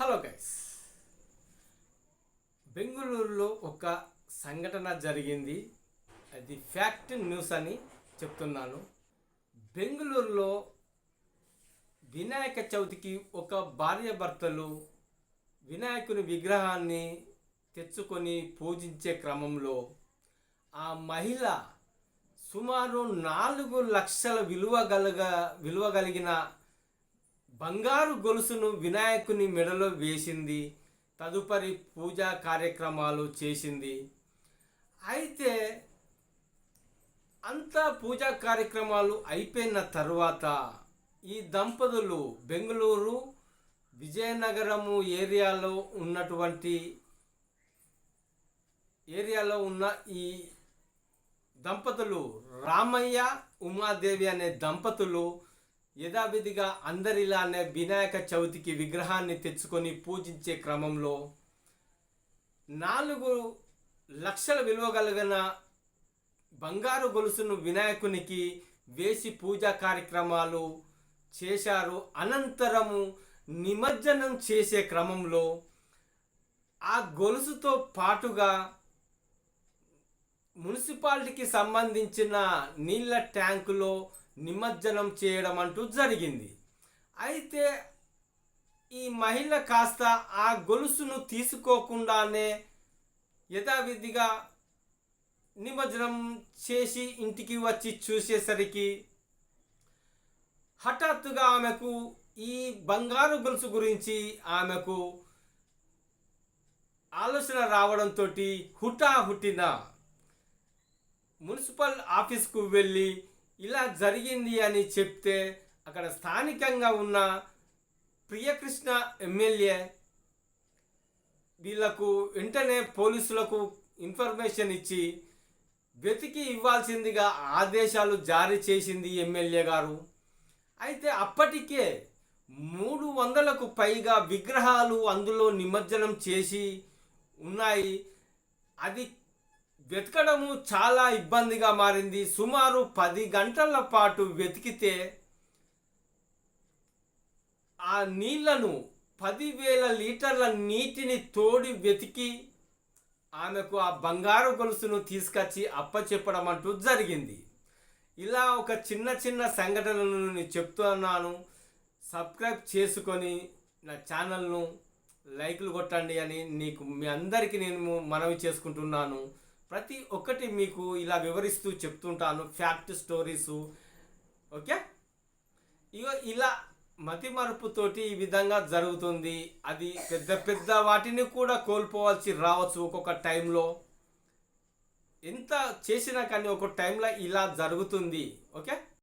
Hello guys బెంగళూరులో ఒక సంఘటన జరిగింది. అది ఫ్యాక్ట్ న్యూస్ అని చెప్తున్నాను. బెంగళూరులో వినాయక చవితికి ఒక భార్యాభర్తలు వినాయకుని విగ్రహాన్ని తెచ్చుకొని పూజించే క్రమంలో ఆ మహిళ సుమారు నాలుగు లక్షల విలువ గలగ విలువ కలిగిన బంగారు గొలుసును వినాయకుని మెడలో వేసింది. తదుపరి పూజా కార్యక్రమాలు చేసింది. అయితే అంతా పూజా కార్యక్రమాలు అయిపోయిన తర్వాత ఈ దంపతులు బెంగళూరు విజయనగరము ఏరియాలో ఉన్నటువంటి ఏరియాలో ఉన్న ఈ దంపతులు రామయ్య ఉమాదేవి అనే దంపతులు యథావిధిగా అందరిలానే వినాయక చవితికి విగ్రహాన్ని తెచ్చుకొని పూజించే క్రమంలో నాలుగు లక్షల విలువ కలిగిన బంగారు గొలుసును వినాయకునికి వేసి పూజా కార్యక్రమాలు చేశారు. అనంతరము నిమజ్జనం చేసే క్రమంలో ఆ గొలుసుతో పాటుగా మున్సిపాలిటీకి సంబంధించిన నీళ్ళ ట్యాంకులో నిమజ్జనం చేయడం అంటూ జరిగింది. అయితే ఈ మహిళ కాస్త ఆ గొలుసును తీసుకోకుండానే యథావిధిగా నిమజ్జనం చేసి ఇంటికి వచ్చి చూసేసరికి హఠాత్తుగా ఆమెకు ఈ బంగారు గొలుసు గురించి ఆమెకు ఆలోచన రావడంతో హుటాహుటిన మున్సిపల్ ఆఫీస్కు వెళ్ళి ఇలా జరిగింది అని చెప్తే అక్కడ స్థానికంగా ఉన్న ప్రియకృష్ణ ఎమ్మెల్యే వీళ్ళకు వెంటనే పోలీసులకు ఇన్ఫర్మేషన్ ఇచ్చి వెతికి ఇవ్వాల్సిందిగా ఆదేశాలు జారీ చేసింది ఎమ్మెల్యే గారు. అయితే అప్పటికే మూడు వందలకు పైగా విగ్రహాలు అందులో నిమజ్జనం చేసి ఉన్నాయి. అది వెతకడము చాలా ఇబ్బందిగా మారింది. సుమారు పది గంటల పాటు వెతికితే ఆ నీళ్ళను పదివేల లీటర్ల నీటిని తోడి వెతికి ఆమెకు ఆ బంగారు గొలుసును తీసుకొచ్చి అప్పచెప్పడం అంటూ జరిగింది. ఇలా ఒక చిన్న చిన్న సంఘటనలను నేను చెప్తున్నాను. సబ్స్క్రైబ్ చేసుకొని నా ఛానల్ను లైక్లు కొట్టండి అని నీకు మీ అందరికీ నేను మనవి చేసుకుంటున్నాను. ప్రతి ఒక్కటి మీకు ఇలా వివరిస్తూ చెప్తుంటాను ఫ్యాక్ట్ స్టోరీసు ఓకే? ఇగో ఇలా మతి మరుపుతోటి ఈ విధంగా జరుగుతుంది. అది పెద్ద పెద్ద వాటిని కూడా కోల్పోవాల్సి రావచ్చు ఒక్కొక్క టైంలో. ఎంత చేసినా కానీ ఒక టైంలో ఇలా జరుగుతుంది ఓకే?